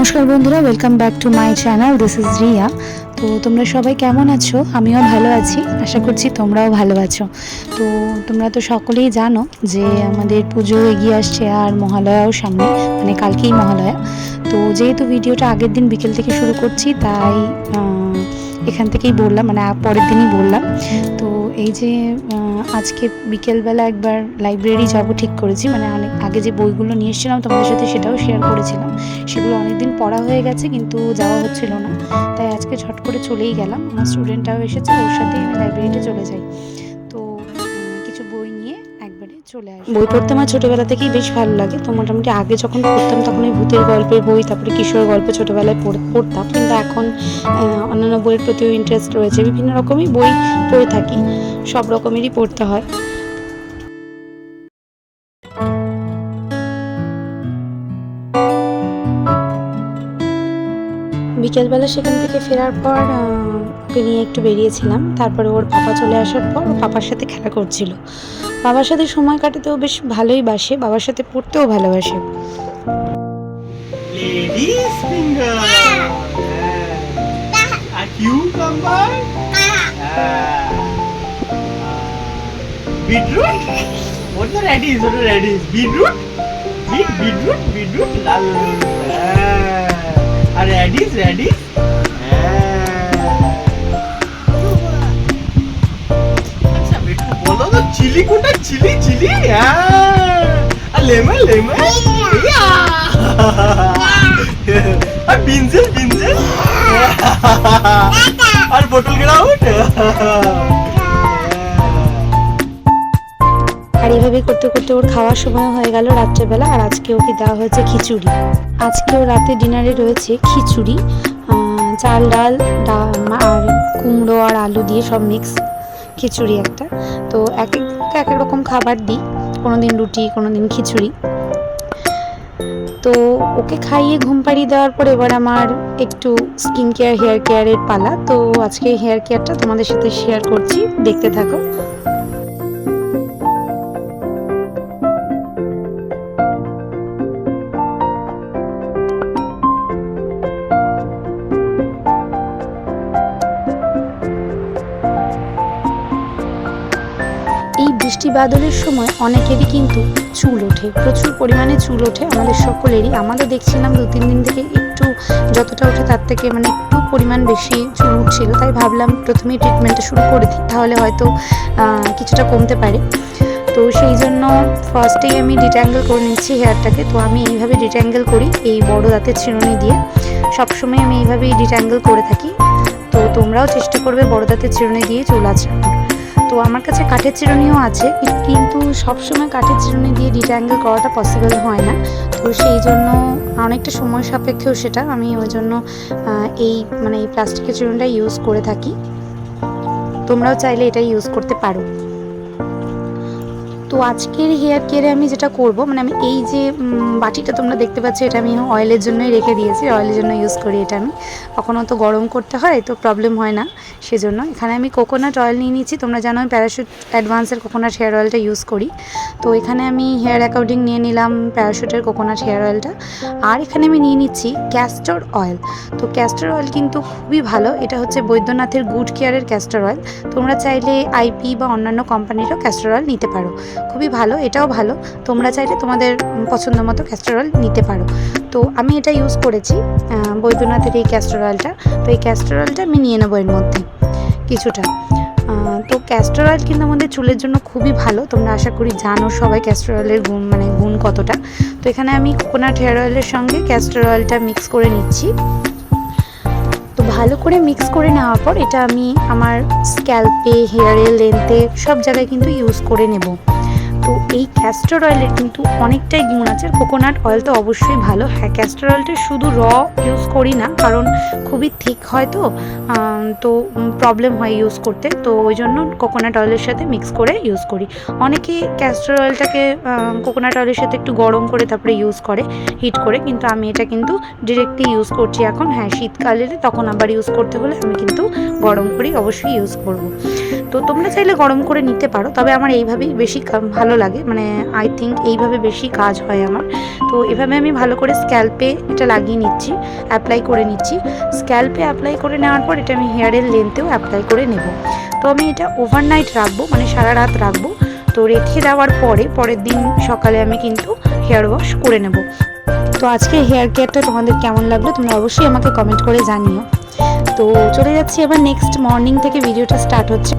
নমস্কার বন্ধুরা welcome back to my channel this is Riya তো তোমরা সবাই কেমন আছো? আমিও ভালো আছি, আশা করছি তোমরাও ভালো আছো। তো তোমরা তো সকলেই জানো যে আমাদের পুজো এগিয়ে আসছে আর মহালয়াও সামনে মানে কালকেই মহালয়া। তো যেহেতু ভিডিওটা আগের দিন বিকেল থেকে শুরু করছি, তাই এখান থেকেই বললাম মানে পরের দিনই বললাম। তো এই যে আজকে বিকেলবেলা একবার লাইব্রেরি যাব ঠিক করেছি মানে অনেক আগে যে বইগুলো নিয়ে এসেছিলাম তোমাদের সাথে সেটাও শেয়ার করেছিলাম। সেগুলো অনেকদিন পড়া হয়ে গেছে, কিন্তু যাওয়া হচ্ছিল না। তাই আজকে ঝট করে চলেই গেলাম। আমার স্টুডেন্টটাও এসেছে, ওর সাথেই আমি লাইব্রেরিতে চলে যাই। তো কিছু বই নিয়ে একবারে চলে আসি। বই পড়তে আমার ছোটোবেলা থেকেই বেশ ভালো লাগে। তো মোটামুটি আগে যখন পড়তাম, তখন ওই ভূতের গল্পের বই, তারপরে কিশোর গল্প ছোটোবেলায় পড়- পড়তাম। কিন্তু এখন অন্যান্য বইয়ের প্রতিও ইন্টারেস্ট রয়েছে। বিভিন্ন রকমই বই পড়ে থাকি। সব রকমেরই পড়তে হয়। বিকেলবেলা সেখান থেকে ফেরার পর ওকে নিয়ে একটু বেরিয়েছিলাম। তারপরে ওর পাপা চলে আসার পর ও পাপার সাথে খেলা করছিল। বাবার সাথে সময় কাটাতেও বেশ ভালোই বাসে বাবার সাথে পড়তেও ভালোবাসে। Beetroot. Beet, beetroot, beetroot. Lal. Ah. A radish, radish. আচ্ছা একটু বলো তো চিলি কোটা চিলি চিলি আর লেমন লেমন আর বিনজেল বিনজেল আর বটল গ্রাউন্ড আর করতে করতে ওর খাওয়ার সময় হয়ে গেল রাত্রেবেলা, আর আজকে ওকে দেওয়া হয়েছে খিচুড়ি। আজকে ও রাতে ডিনারে রয়েছে খিচুড়ি চাল ডাল আর কুমড়ো আর আলু দিয়ে সব মিক্স খিচুড়ি একটা। তো এক এক এক এক রকম খাবার দিই কোনো দিন রুটি কোনো দিন খিচুড়ি। তো ওকে খাইয়ে ঘুম পাড়িয়ে দেওয়ার পর এবার আমার একটু স্কিন কেয়ার হেয়ার কেয়ারের পালা। তো আজকে হেয়ার কেয়ারটা তোমাদের সাথে শেয়ার করছি, দেখতে থাকো। বাদলের সময় অনেকেরই কিন্তু চুল ওঠে, প্রচুর পরিমাণে চুল ওঠে আমাদের সকলেরই। আমাদের দেখছিলাম দু, তিন দিন থেকে একটু যতটা ওঠে তার থেকে মানে একটু পরিমাণ বেশি চুল উঠছিল, তাই ভাবলাম প্রথমেই ট্রিটমেন্টটা শুরু করে দিই, তাহলে হয়তো কিছুটা কমতে পারে। তো সেই জন্য ফার্স্টেই আমি ডিট্যাঙ্গেল করে নিচ্ছি হেয়ারটাকে তো আমি এইভাবে ডিট্যাঙ্গেল করি এই বড় দাঁতের ছিঁড়নি দিয়ে। সবসময় আমি এইভাবেই ডিট্যাঙ্গেল করে থাকি। তো তোমরাও চেষ্টা করবে বড় দাঁতের ছিঁড়নি দিয়ে চুল আঁচড়ানোর। তো আমার কাছে কাঠের চিরুনিও আছে, কিন্তু সবসময় কাঠের চিরুনি দিয়ে ডিট্যাঙ্গেল করাটা পসিবল হয় না। তো সেই জন্য অনেকটা সময় সাপেক্ষেও সেটা আমি ওই জন্য এই মানে এই প্লাস্টিকের চিরুনিটা ইউজ করে থাকি। তোমরাও চাইলে এটা ইউজ করতে পারো। তো আজকের হেয়ার কেয়ারে আমি যেটা করব মানে আমি এই যে বাটিটা তোমরা দেখতে পাচ্ছ, এটা আমি অয়েলের জন্যই রেখে দিয়েছি অয়েলের জন্য ইউজ করি এটা আমি। কখনও তো গরম করতে হয়, তো প্রবলেম হয় না, সেজন্য। এখানে আমি কোকোনাট অয়েল নিয়ে নিচ্ছি তোমরা জানো আমি প্যারাশুট অ্যাডভান্সের কোকোনাট হেয়ার অয়েলটা ইউজ করি। তো এখানে আমি হেয়ার অ্যাকাউন্টিং নিয়ে নিলাম প্যারাশুটের কোকোনাট হেয়ার অয়েলটা আর এখানে আমি নিয়ে নিচ্ছি ক্যাস্টর অয়েল তো ক্যাস্টর অয়েল কিন্তু খুবই ভালো, এটা হচ্ছে বৈদ্যনাথের গুড কেয়ারের ক্যাস্টর অয়েল তোমরা চাইলে আইপি বা অন্যান্য কোম্পানিরও ক্যাস্টর অয়েল নিতে পারো। খুবই ভালো, এটাও ভালো। তোমরা চাইলে তোমাদের পছন্দ মতো ক্যাস্টর অয়েল নিতে পারো। তো আমি এটা ইউজ করেছি বৈদ্যনাথের এই ক্যাস্টর অয়েলটা তো এই ক্যাস্টর অয়েলটা আমি নিয়ে নেব এর মধ্যে কিছুটা। তো ক্যাস্টর অয়েল কিন্তু আমাদের চুলের জন্য খুবই ভালো। তোমরা আশা করি জানো সবাই ক্যাস্টর অয়েলের গুণ মানে গুণ কতটা। তো এখানে আমি কোকোনাট হেয়ার অয়েলের সঙ্গে ক্যাস্টর অয়েলটা মিক্স করে নিচ্ছি। তো ভালো করে মিক্স করে নেওয়ার পর এটা আমি আমার স্ক্যাল্পে হেয়ারে লেন্থে সব জায়গায় কিন্তু ইউজ করে নেব। তো এই ক্যাস্টর অয়েলের কিন্তু অনেকটাই গুণ আছে। কোকোনাট অয়েল তো অবশ্যই ভালো। হ্যাঁ ক্যাস্টর অয়েলটা শুধু র ইউজ করি না, কারণ খুবই থিক হয় তো। তো প্রবলেম হয় ইউজ করতে। তো ওই জন্য কোকোনাট অয়েলের সাথে মিক্স করে ইউজ করি। অনেকে ক্যাস্টর অয়েলটাকে কোকোনাট অয়েলের সাথে একটু গরম করে তারপরে ইউজ করে হিট করে। কিন্তু আমি এটা কিন্তু ডিরেক্টলি ইউজ করছি এখন। হ্যাঁ শীতকালে তখন আবার ইউজ করতে হলে আমি কিন্তু গরম করেই অবশ্যই ইউজ করব। তো তোমরা চাইলে গরম করে নিতে পারো। তবে আমার এইভাবেই বেশি কা- ভালো লাগে। মানে আই থিঙ্ক এইভাবে বেশি কাজ হয় আমার। তো এভাবে আমি ভালো করে স্ক্যাল্পে এটা লাগিয়ে নিচ্ছি অ্যাপ্লাই করে নিচ্ছি। স্ক্যাল্পে অ্যাপ্লাই করে নেওয়ার পর এটা আমি হেয়ারের লেন্থেও অ্যাপ্লাই করে নেব। তো আমি এটা ওভারনাইট রাখব মানে সারা রাত রাখব। তো রেখে দেওয়ার পরে, পরের দিন সকালে আমি কিন্তু হেয়ার ওয়াশ করে নেব। তো আজকে হেয়ার কেয়ারটা তোমাদের কেমন লাগল তোমরা অবশ্যই আমাকে কমেন্ট করে জানিও। তো চলে যাচ্ছি এবার নেক্সট মর্নিং থেকে ভিডিওটা স্টার্ট হচ্ছে।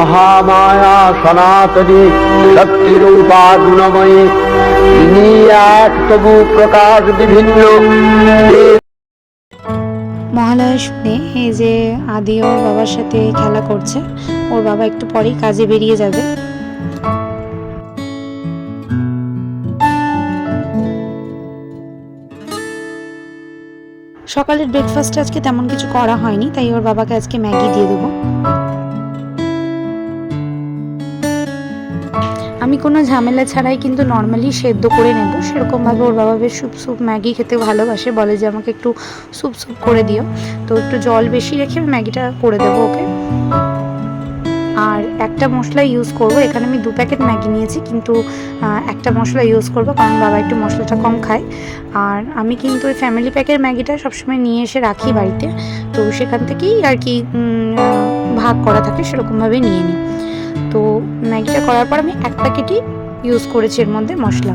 মহামায়া সনাতনী শক্তিরূপা গুণময়ী তিনি এক তবু প্রকাশ বিভিন্ন। মহালয়া শুনে এই যে আদি ওর বাবার সাথে খেলা করছে, ওর বাবা একটু পরেই কাজে বেরিয়ে যাবে। সকালের ব্রেকফাস্ট আজকে তেমন কিছু করা হয়নি, তাই ওর বাবাকে আজকে ম্যাগি দিয়ে দেবো। কোনো ঝামেলা ছাড়াই কিন্তু নর্মালি সেদ্ধ করে নেব। সেরকমভাবে ওর বাবা বেশ স্যুপ স্যুপ ম্যাগি খেতে ভালোবাসে, বলে যে আমাকে একটু স্যুপ স্যুপ করে দিও। তো একটু জল বেশি রেখে আমি ম্যাগিটা করে দেবো ওকে। আর একটা মশলা ইউজ করব। এখানে আমি দু প্যাকেট ম্যাগি নিয়েছি, কিন্তু একটা মশলা ইউজ করব, কারণ বাবা একটু মশলাটা কম খায়। আর আমি কিন্তু ওই ফ্যামিলি প্যাকের ম্যাগিটা সবসময় নিয়ে এসে রাখি বাড়িতে। তো সেখান থেকেই আর কি ভাগ করা থাকে, সেরকমভাবে নিয়ে নিই। তো ম্যাগিটা করার পর আমি এক প্যাকেটই ইউজ করেছি এর মধ্যে মশলা।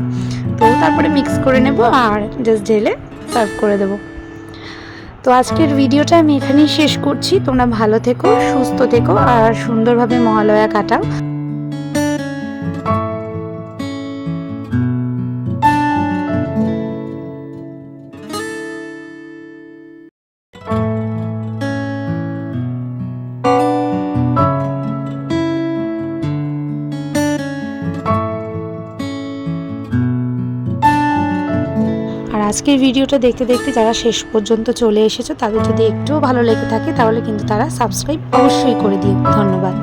তো তারপরে মিক্স করে নেব আর জাস্ট ঢেলে সার্ভ করে দেবো। তো আজকের ভিডিওটা আমি এখানেই শেষ করছি। তোমরা ভালো থেকো, সুস্থ থেকো আর সুন্দরভাবে মহালয়া কাটাও। আজকের ভিডিওটা দেখতে দেখতে যারা শেষ পর্যন্ত চলে এসেছ, তাদের যদি একটুও ভালো লেগে থাকে, তাহলে কিন্তু তারা সাবস্ক্রাইব অবশ্যই করে দিও। ধন্যবাদ।